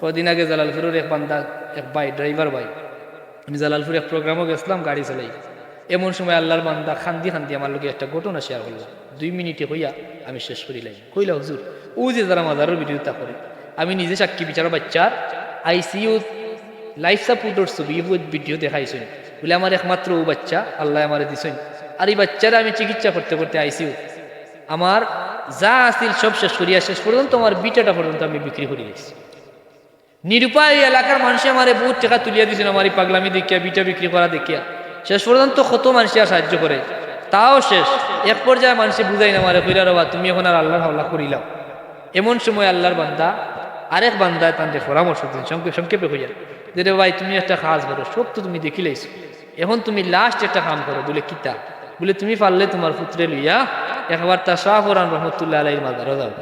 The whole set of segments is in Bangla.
কদিন আগে জালালপুরের এক বান্দা, এক ভাই ড্রাইভার ভাই, আমি জালালপুর এক প্রোগ্রামও গেছিলাম, গাড়ি চালাই। এমন সময় আল্লাহর বান্দা খান্দি খান্দি আমার লোকে একটা ঘটনা শেয়ার করলাম দুই মিনিটে হইয়া আমি শেষ করিলাম কইলা, হুজুর, ও যে যারা মাজারের বিরোধিতা করে, আমি নিজে সাক্ষী বিচার বাচ্চার আইসিইউ লাইফ সাপোর্টের ছবি ভিডিও দেখাইছেন। বলে, আমার একমাত্র ও বাচ্চা, আল্লাহ আমার দিছেন। আর এই বাচ্চারা আমি চিকিৎসা করতে করতে আইসিইউ আমার যা আসিল সব শেষ করিয়া শেষ পর্যন্ত, আমার বিটাটা পর্যন্ত আমি বিক্রি করে দিয়েছি নিরুপায় এলাকার মানুষে আমারে বহুত টাকা তুলিয়া দিয়েছেন আমার এই পাগলামি দেখিয়া, বিটা বিক্রি করা দেখিয়া। শেষ পর্যন্ত কত মানুষে সাহায্য করে। তাও শেষ। এক পর্যায়ে মানুষে বুঝাই না মারে কইলা রবা, তুমি এখন আর আল্লাহর হাওলা করিলাম এমন সময় আল্লাহর বান্দা, আরেক বান্দায় তাদের পরামর্শ দিন, সংক্ষেপে হইয়া যে রে ভাই, তুমি একটা কাজ করো, সব তো তুমি দেখিলেইছো এখন তুমি লাস্ট একটা কাম করো, বলে, কিতা? বলে, তুমি পারলে তোমার পুত্রে লইয়া একবার তা শাহ ফরান রহমতুল্লাহ আলাইর মাদারও যাও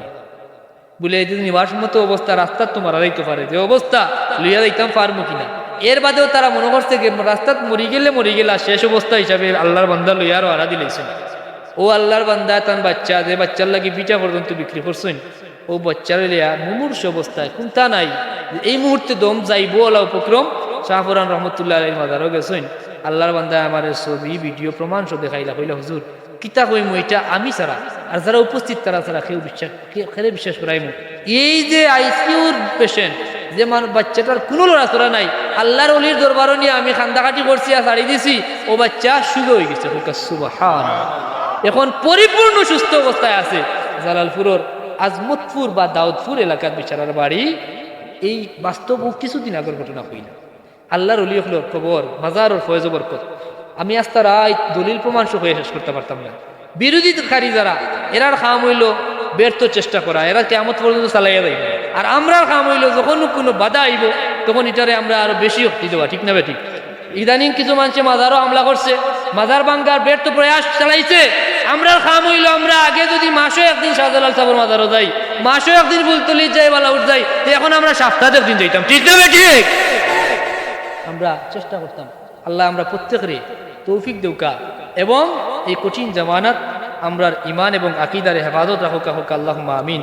বলে এই নিবাস মতো অবস্থা, রাস্তার তো মারা যাইতে পারে। যে অবস্থা, লইয়া যাইতাম পারব কিনা? এর বাদেও তারা মনে করছে রাস্তাত মরি গেলে মরি গেলে, শেষ অবস্থা হিসাবে আল্লাহর বান্দা লইয়া আরও আড়া দিলেছেন ও আল্লাহর বান্দা, তান বাচ্চা, যে বাচ্চার লাগি পিঠা পর্যন্ত বিক্রি করছেন, ও বাচ্চার লিয়া মুমূর্ষ অবস্থায় কোনটা নাই। এই মুহূর্তে দম যাইবো আল্লাহ উপক্রম শাহপুরান রহমতুল্লাহ আলীর মাদারও গেছেন। আল্লাহর বান্দা আমার ছবি, ভিডিও, প্রমাণ সব দেখাইলা কইলা, হুজুর, কিতা কইমু, এটা আমি ছাড়া। আর যারা উপস্থিত, তারা ছাড়া কেউ বিশ্বাস খেলে বিশ্বাস করাইমু এই যে আইসিউর পেশেন্ট যে মানুষ বাচ্চাটার কোনো লড়াচড়া নাই, আল্লাহর অলির দরবারও নিয়ে আমি খান্দাকাটি করছি আর ছাড়ি দিছি, ও বাচ্চা সুযোগ হয়ে গেছে। এখন পরিপূর্ণ সুস্থ অবস্থায় আছে। জালালপুরের আজমতপুর বা দাউদপুর এলাকার বিচারার বাড়ি। এই বাস্তব কিছুদিন আগের ঘটনা হই না। আল্লাহর অলি হলোর খবর মাজারর ফয়েজ বরকত। আমি আস্তা রায় দলিল প্রমাণ হয়ে শেষ করতে পারতাম না। বিরোধীকারী যারা এরার খাম হইল, ব্যর্থ চেষ্টা করা, এরা কেমন পর্যন্ত চালাইয়া দেয় আর আমরার কাম হইল, যখন কোনো বাধা আইব, তখন এটারে আমরা আরও বেশি শক্তি দেওয়া ঠিক না বেঠিক ইদানিং কিছু মানুষে মাজারও হামলা করছে, মাজার বাঙ্গার ব্যর্থ প্রয়াস চালাইছে। আমরা খাম হইল, আমরা আগে যদি মাসও একদিন শাহজালাল সাবর মাজারও যাই মাসও একদিন ফুলতলি যাই, বালাউট যাই, তো এখন আমরা সপ্তাহে একদিন যাইতাম, ঠিক না ঠিক? আমরা চেষ্টা করতাম, আল্লাহ আমরা প্রত্যেকেরই তৌফিক দেউকা, এবং এই কঠিন জামানাত আমরার ইমান এবং আকিদারে হেফাজত রাহুকা হোক আল্লাহ আমিন।